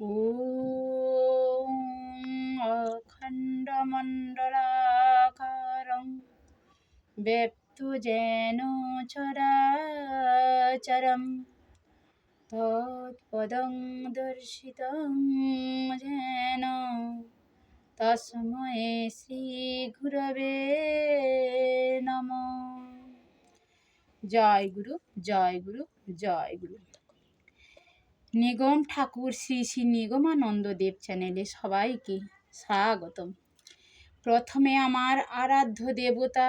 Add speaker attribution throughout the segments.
Speaker 1: ॐ अखण्डमण्डलाकारं व्यक्तु जेन चराचरं তৎপদং দর্শিতং যেন তস্ময়ে শ্রী গুরবে নম জয় গুরু জয় গুরু জয় গুরু নিগম ঠাকুর শ্রী শ্রী নিগমানন্দ দেব চ্যানেলে সবাইকে স্বাগতম। প্রথমে আমার আরাধ্য দেবতা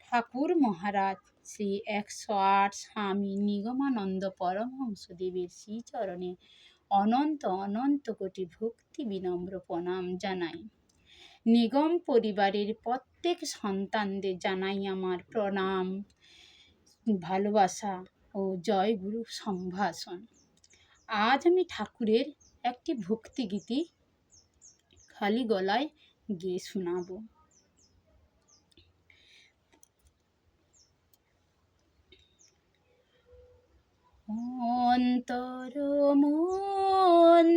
Speaker 1: ঠাকুর মহারাজ শ্রী একশো আট স্বামী নিগমানন্দ পরমহংসদেবের শ্রীচরণে অনন্ত অনন্ত কোটি ভক্তি বিনম্র প্রণাম জানাই। নিগম পরিবারের প্রত্যেক সন্তানদের জানাই আমার প্রণাম, ভালোবাসা ও জয় গুরু সম্ভাষণ। আজ আমি ঠাকুরের একটি ভক্তিগীতি খালি গলায় গেয়ে শোনাবো। অন্তর মন্দিরে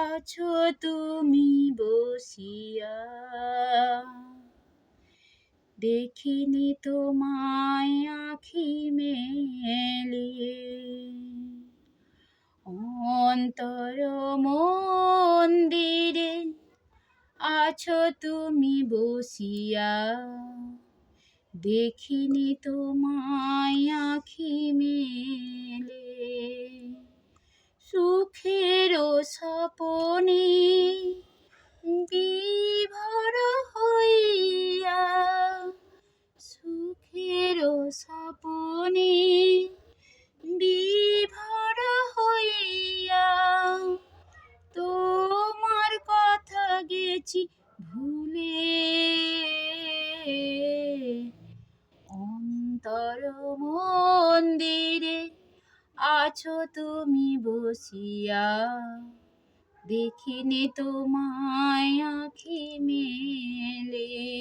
Speaker 1: আছো তুমি বসিয়া। দেখিনি তোমায় আখি মেলিয়ে। অন্তর মন্দিরে আছো তুমি বসিয়া। দেখিনি তোমায় আখি মন্দিরে আছো তুমি বসিয়া। দেখিনি তোমায় আঁখি মেলে।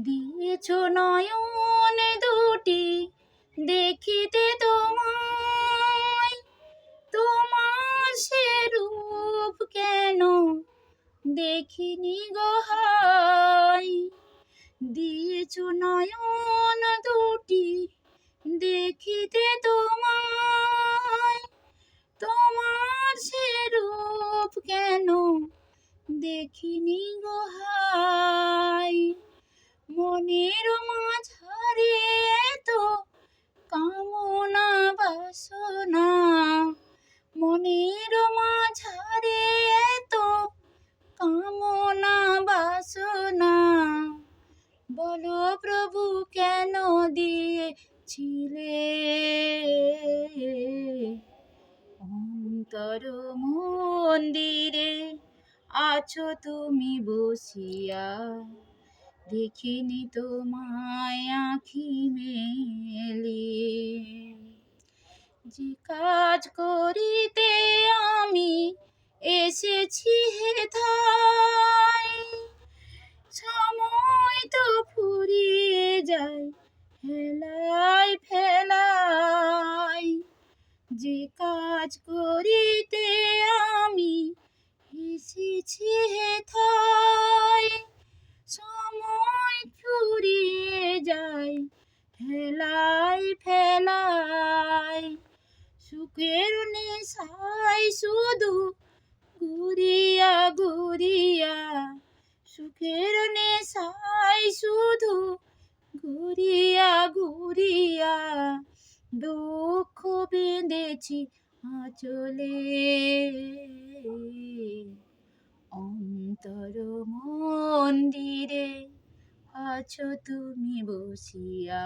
Speaker 1: দিয়েছ নয়ন দুটি দেখিতে তোমায়। তোমার সে রূপ কেন দেখিনি গোহাই দিয়েছ নয়ন দুটি দেখিতে তোমায়। তোমার সে রূপ কেন দেখিনি অন্তর মন্দিরে আছো তুমি বসিয়া। দেখিনি তোমায় আখি মেলি। যে কাজ করিতে আমি এসেছি সময় ঘুরিয়া ঘুরিয়া, সুখের নেশাই শুধু ঘুরিয়া ঘুরিয়া দুঃখ বেঁধেছি আঁচলে। অন্তর মন্দিরে আছো তুমি বসিয়া,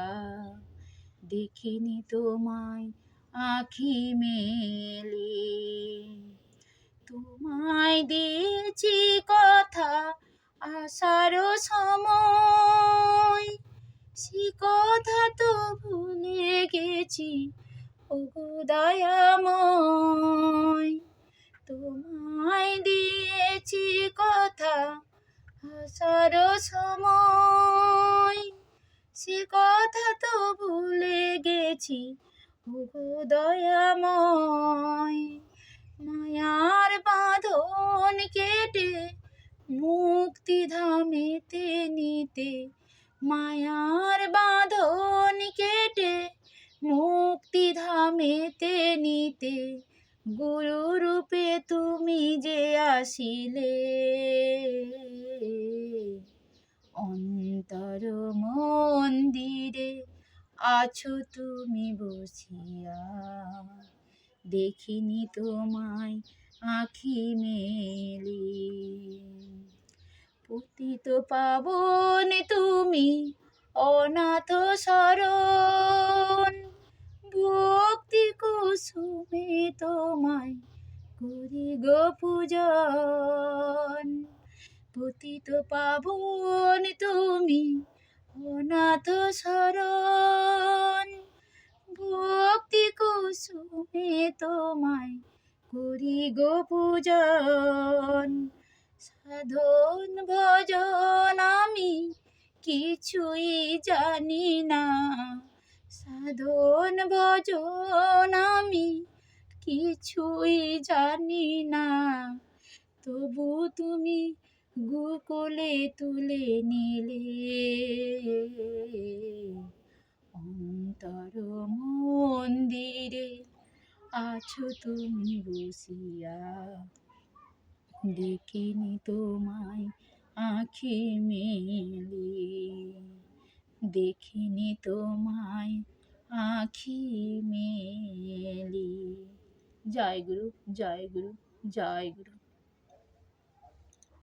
Speaker 1: দেখিনি তোমায় আখি মেলে। তোমায় দিয়েছি কথা, আসার সময়। সে কথা তো ভুলে গেছি, ওগো দয়াময়। তোমায় দিয়েছি কথা, আসার সময়। সে কথা তো ভুলে গেছি, ওগো দয়াময়। মায়ার বাঁধন কেটে মুক্তি ধামেতে নিতে মায়ার বাঁধন কেটে মুক্তি ধামেতে নিতে গুরু রূপে তুমি যে আসিলে। অন্তর মন্দিরে আছো তুমি বসিয়া। দেখিনি তোমায় আঁখি মেলি। পতিত পাবন তুমি অনাথ শরণ। ভক্তি কুসুমে তোমায় করি গো পূজন। পতিত পাবন তুমি অনাথ শরণ। ভক্তি গো পূজন, সাধন ভজন আমি কিছুই জানি না। সাধন ভজন আমি কিছুই জানি না। তবু তুমি গুকলে তুলে নিলে অন্তর মন্দিরে আছো তুমি বসিয়া দেখিনি তোমায় আখি মেলি। দেখিনি তোমায় আঁখি মেলি। জয় গুরু জয় গুরু জয় গুরু।